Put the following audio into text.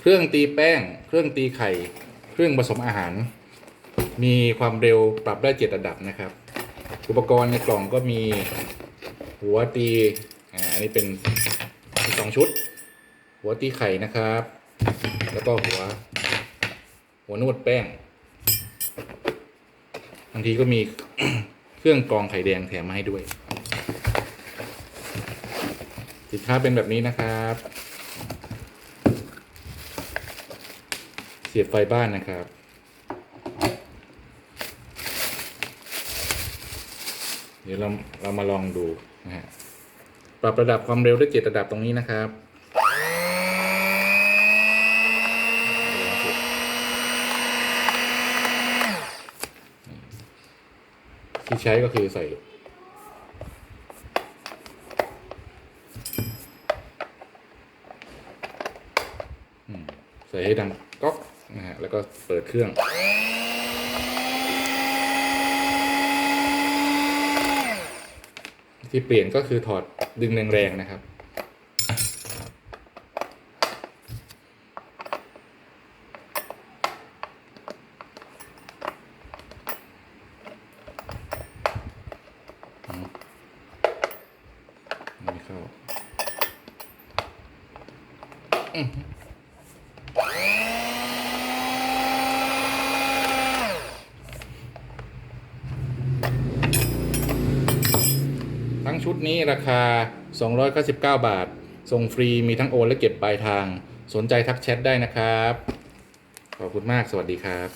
เครื่องตีแป้ง เครื่องตีไข่ เครื่องผสมอาหาร มีความเร็วปรับได้เจ็ดระดับนะครับ อุปกรณ์ในกล่องก็มีหัวตีอ่าอันนี้เป็นสองชุด หัวตีไข่นะครับ แล้วก็หัว หัวนวดแป้งบางทีก็มีเครื่องกรองไข่แดงแถมมาให้ด้วย สินค้าเป็นแบบนี้นะครับ เสียบไฟบ้านนะครับ เดี๋ยวเราเรามาลองดูนะฮะปรับระดับความเร็วด้วยเจ็ดระดับตรงนี้นะครับที่ใช้ก็คือใส่ ใส่ให้ดังก๊อก นะฮะแล้วก็เปิดเครื่อง ที่เปลี่ยนก็คือถอดดึงแรงๆนะครับไม่เข้าอื้อ ทั้งชุดนี้ราคา 299 บาท ส่งฟรีมีทั้งโอนและเก็บปลายทาง สนใจทักแชทได้นะครับ ขอบคุณมากสวัสดีครับ